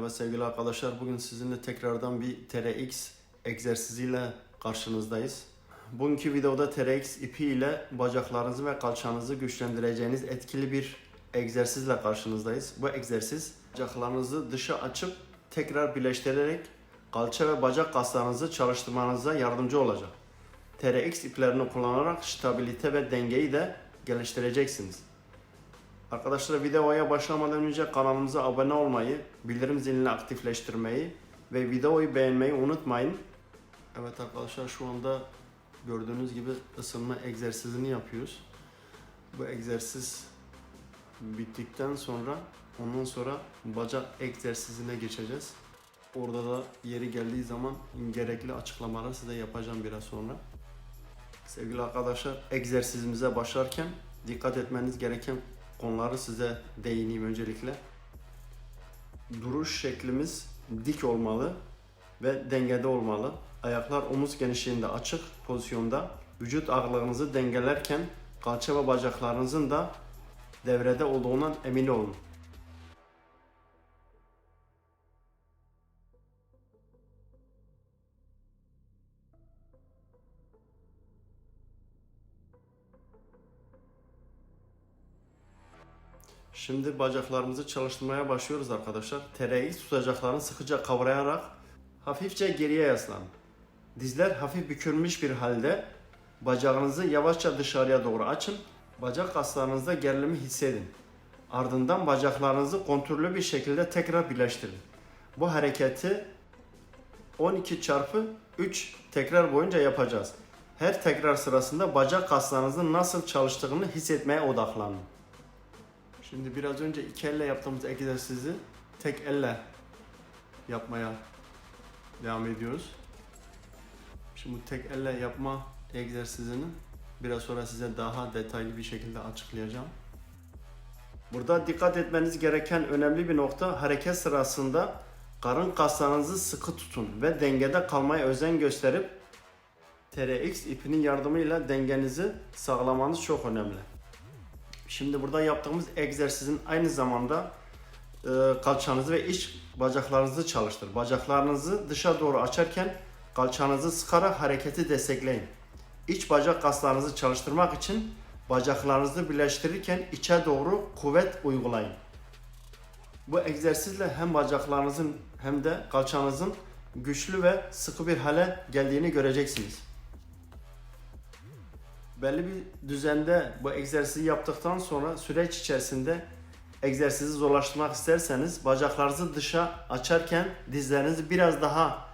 Merhaba sevgili arkadaşlar. Bugün sizinle tekrardan bir TRX egzersiziyle karşınızdayız. Bugünkü videoda TRX ipi ile bacaklarınızı ve kalçanızı güçlendireceğiniz etkili bir egzersizle karşınızdayız. Bu egzersiz bacaklarınızı dışa açıp tekrar birleştirerek kalça ve bacak kaslarınızı çalıştırmanıza yardımcı olacak. TRX iplerini kullanarak stabilite ve dengeyi de geliştireceksiniz. Arkadaşlar videoya başlamadan önce kanalımıza abone olmayı, bildirim zilini aktifleştirmeyi ve videoyu beğenmeyi unutmayın. Evet arkadaşlar şu anda gördüğünüz gibi ısınma egzersizini yapıyoruz. Bu egzersiz bittikten sonra ondan sonra bacak egzersizine geçeceğiz. Orada da yeri geldiği zaman gerekli açıklamaları size yapacağım biraz sonra. Sevgili arkadaşlar egzersizimize başlarken dikkat etmeniz gereken konuları size değineyim öncelikle. Duruş şeklimiz dik olmalı ve dengede olmalı. Ayaklar omuz genişliğinde açık pozisyonda. Vücut ağırlığınızı dengelerken kalça ve bacaklarınızın da devrede olduğundan emin olun. Şimdi bacaklarımızı çalıştırmaya başlıyoruz arkadaşlar. TRX tutacaklarını sıkıca kavrayarak hafifçe geriye yaslanın. Dizler hafif bükülmüş bir halde bacağınızı yavaşça dışarıya doğru açın. Bacak kaslarınızda gerilimi hissedin. Ardından bacaklarınızı kontrollü bir şekilde tekrar birleştirin. Bu hareketi 12 çarpı 3 tekrar boyunca yapacağız. Her tekrar sırasında bacak kaslarınızın nasıl çalıştığını hissetmeye odaklanın. Şimdi biraz önce iki elle yaptığımız egzersizi tek elle yapmaya devam ediyoruz. Şimdi bu tek elle yapma egzersizini biraz sonra size daha detaylı bir şekilde açıklayacağım. Burada dikkat etmeniz gereken önemli bir nokta hareket sırasında karın kaslarınızı sıkı tutun ve dengede kalmaya özen gösterip TRX ipinin yardımıyla dengenizi sağlamanız çok önemli. Şimdi burada yaptığımız egzersizin aynı zamanda e, kalçanızı ve iç bacaklarınızı çalıştır. Bacaklarınızı dışa doğru açarken kalçanızı sıkarak hareketi destekleyin. İç bacak kaslarınızı çalıştırmak için bacaklarınızı birleştirirken içe doğru kuvvet uygulayın. Bu egzersizle hem bacaklarınızın hem de kalçanızın güçlü ve sıkı bir hale geldiğini göreceksiniz belli bir düzende bu egzersizi yaptıktan sonra süreç içerisinde egzersizi zorlaştırmak isterseniz bacaklarınızı dışa açarken dizlerinizi biraz daha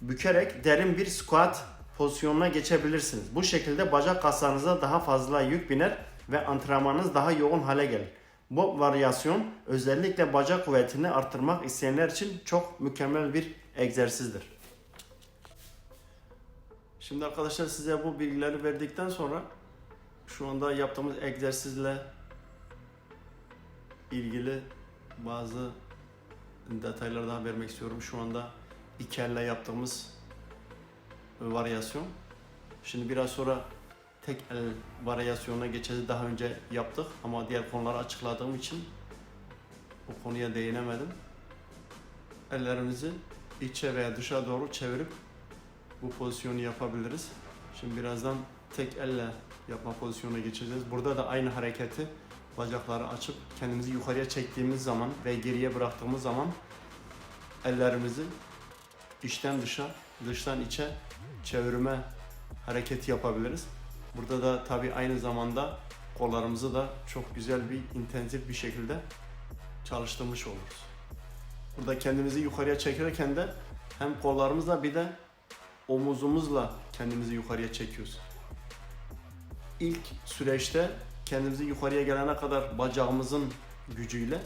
bükerek derin bir squat pozisyonuna geçebilirsiniz. Bu şekilde bacak kaslarınıza daha fazla yük biner ve antrenmanınız daha yoğun hale gelir. Bu varyasyon özellikle bacak kuvvetini arttırmak isteyenler için çok mükemmel bir egzersizdir. Şimdi arkadaşlar size bu bilgileri verdikten sonra şu anda yaptığımız egzersizle ilgili bazı detaylar daha vermek istiyorum. Şu anda iki elle yaptığımız varyasyon. Şimdi biraz sonra tek el varyasyonuna geçeceğiz. Daha önce yaptık ama diğer konuları açıkladığım için bu konuya değinemedim. Ellerimizi içe veya dışa doğru çevirip bu pozisyonu yapabiliriz. Şimdi birazdan tek elle yapma pozisyonuna geçeceğiz. Burada da aynı hareketi bacakları açıp kendimizi yukarıya çektiğimiz zaman ve geriye bıraktığımız zaman ellerimizi içten dışa, dıştan içe çevirme hareketi yapabiliriz. Burada da tabii aynı zamanda kollarımızı da çok güzel bir intensif bir şekilde çalıştırmış oluruz. Burada kendimizi yukarıya çekerken de hem kollarımızla bir de omuzumuzla kendimizi yukarıya çekiyoruz. İlk süreçte kendimizi yukarıya gelene kadar bacağımızın gücüyle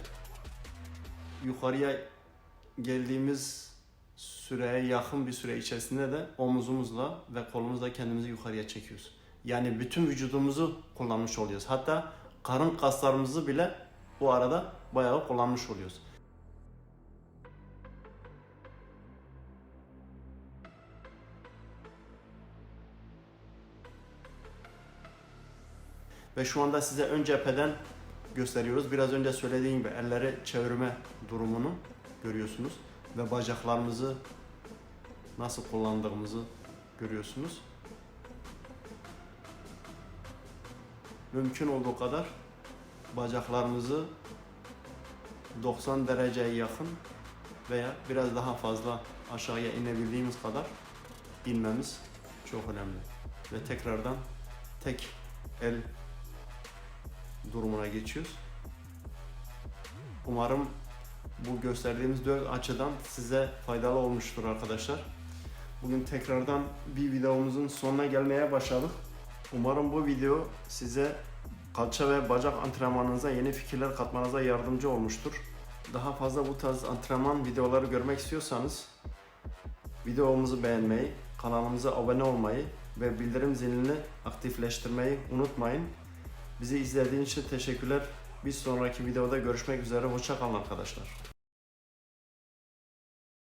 yukarıya geldiğimiz süreye yakın bir süre içerisinde de omuzumuzla ve kolumuzla kendimizi yukarıya çekiyoruz. Yani bütün vücudumuzu kullanmış oluyoruz. Hatta karın kaslarımızı bile bu arada bayağı kullanmış oluyoruz. Ve şu anda size ön cepheden gösteriyoruz. Biraz önce söylediğim gibi elleri çevirme durumunu. görüyorsunuz ve bacaklarımızı nasıl kullandığımızı görüyorsunuz. Mümkün olduğu kadar bacaklarımızı 90 dereceye yakın veya biraz daha fazla aşağıya inebildiğimiz kadar inmemiz çok önemli. Ve tekrardan tek el durumuna geçiyoruz. Umarım bu gösterdiğimiz dört açıdan size faydalı olmuştur arkadaşlar. Bugün tekrardan bir videomuzun sonuna gelmeye başladık. Umarım bu video size kalça ve bacak antrenmanınıza yeni fikirler katmanıza yardımcı olmuştur. Daha fazla bu tarz antrenman videoları görmek istiyorsanız videomuzu beğenmeyi, kanalımıza abone olmayı ve bildirim zilini aktifleştirmeyi unutmayın. Bizi izlediğiniz için teşekkürler. Bir sonraki videoda görüşmek üzere. Hoşça kalın arkadaşlar.